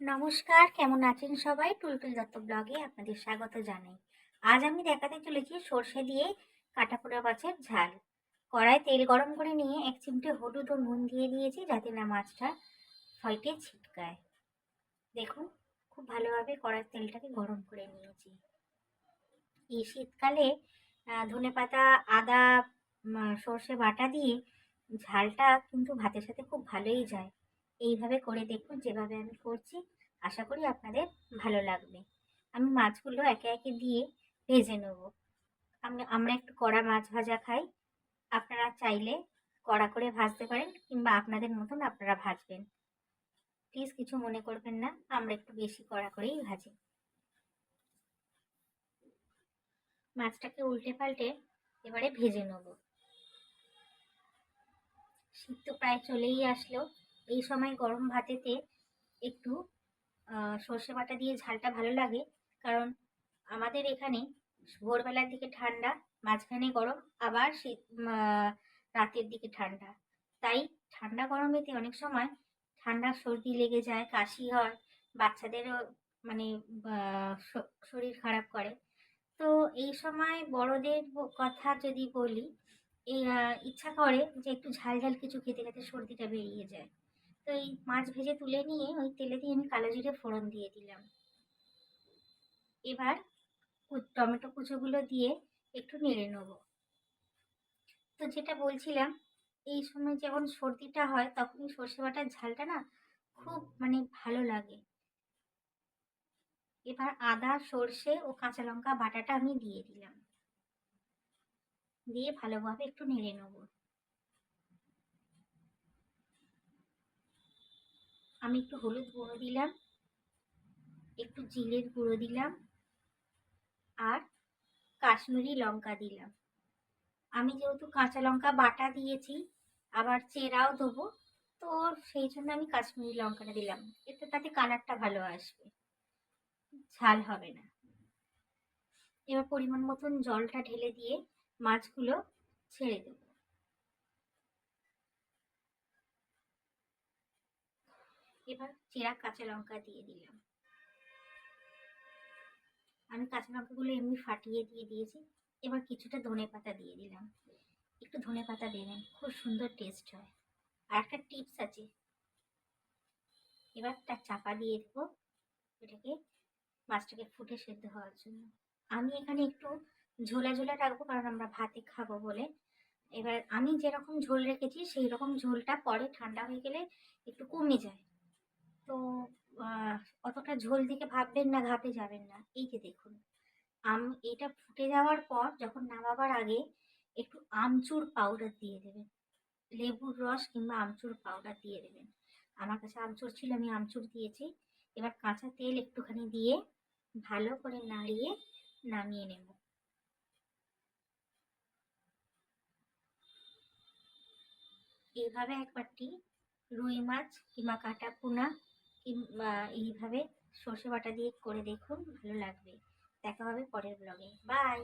নমস্কার, কেমন আছেন সবাই? টুলটুল দত্ত ব্লগে আপনাদের স্বাগত জানাই। আজ আমি দেখাতে চলেছি সর্ষে দিয়ে কাটাপোড়া মাছের ঝাল। কড়ায় তেল গরম করে নিয়ে এক চিমটে হলুদ ও নুন দিয়ে দিয়েছি যাতে না মাছটা ফয়টে ছিটকায়। দেখুন, খুব ভালোভাবে কড়ার তেলটাকে গরম করে নিয়েছি। এই শীতকালে ধনে পাতা, আদা সর্ষে বাটা দিয়ে ঝালটা কিন্তু ভাতের সাথে খুব ভালোই যায়। এইভাবে করে দেখুন, যেভাবে আমি করছি, আশা করি আপনাদের ভালো লাগবে। আমি মাছগুলো একে একে দিয়ে ভেজে নেব। আমি, আমরা একটু কড়া মাছ ভাজা খাই। আপনারা চাইলে কড়া করে ভাজতে পারেন কিংবা আপনাদের মতন আপনারা ভাজবেন। প্লিজ কিছু মনে করবেন না, আমরা একটু বেশি কড়া করেই ভাজি। মাছটাকে উল্টে পাল্টে এবারে ভেজে নেব। শীত তো প্রায় চলেই আসলো। এই সময় গরম ভাতেতে একটু সর্ষে বাটা দিয়ে ঝালটা ভালো লাগে। কারণ আমাদের এখানে ভোরবেলার দিকে ঠান্ডা, মাঝখানে গরম, আবার শীত রাতের দিকে ঠান্ডা। তাই ঠান্ডা গরমেতে অনেক সময় ঠান্ডা সর্দি লেগে যায়, কাশি হয়, বাচ্চাদেরও মানে শরীর খারাপ করে। তো এই সময় বড়দের কথা যদি বলি ইচ্ছা করে যে একটু ঝাল ঝাল কিছু খেতে খেতে সর্দিটা বেরিয়ে যায়। তো এই মাছ ভেজে তুলে নিয়ে ওই তেলে দিয়ে আমি কালো জিরে ফোড়ন দিয়ে দিলাম। এবার টমেটো কুচোগুলো দিয়ে একটু নেড়ে নেব। তো যেটা বলছিলাম, এই সময় যখন সর্দিটা হয় তখন সর্ষে বাটার ঝালটা না খুব মানে ভালো লাগে। এবার আদা, সর্ষে ও কাঁচা লঙ্কা বাটাটা আমি দিয়ে দিলাম। দিয়ে ভালোভাবে একটু নেড়ে নেব। আমি একটু হলুদ গুঁড়ো দিলাম, একটু জিরের গুঁড়ো দিলাম আর কাশ্মীরি লঙ্কা দিলাম। আমি যেহেতু কাঁচা লঙ্কা বাটা দিয়েছি, আবার চেরাও দেবো, তো সেই জন্য আমি কাশ্মীরি লঙ্কাটা দিলাম। এতে তাতে কালারটা ভালো আসবে, ঝাল হবে না। এবার পরিমাণ মতন জলটা ঢেলে দিয়ে মাছগুলো ছেড়ে দেবো। এবার চেরা কাঁচা লঙ্কা দিয়ে দিলাম। আমি কাঁচা লঙ্কাগুলো এমনি ফাটিয়ে দিয়ে দিয়েছি। এবার কিছুটা ধনে পাতা দিয়ে দিলাম। একটু ধনে পাতা দেবেন খুব সুন্দর টেস্ট হয়। আর একটা টিপস আছে। এবার তার চাপা দিয়ে দেবো, এটাকে মাছটাকে ফুটে সেদ্ধ হওয়ার জন্য। আমি এখানে একটু ঝোলা ঝোলা রাখব, কারণ আমরা ভাতে খাব বলে। এবার আমি যেরকম ঝোল রেখেছি সেই রকম ঝোলটা পরে ঠান্ডা হয়ে গেলে একটু কমে যায়। তো অতটা ঝোল দিকে ভাববেন না ঘাপে যাবেন না। এই যে দেখুন, আম, এটা ফুটে যাওয়ার পর যখন নামাবার আগে একটু আমচুর পাউডার দিয়ে দেবেন। লেবুর রস কিংবা আমচুর পাউডার দিয়ে দেবেন। আমার কাছে আমচুর ছিল, আমি আমচুর দিয়েছি। এবার কাঁচা তেল একটুখানি দিয়ে ভালো করে নাড়িয়ে নামিয়ে নেব। এইভাবে একবারটি রুই মাছ কিংবা কাটা পোনা এইভাবে সর্ষে বাটা দিয়ে করে দেখুন ভালো লাগবে। দেখা হবে পরের ব্লগে বাই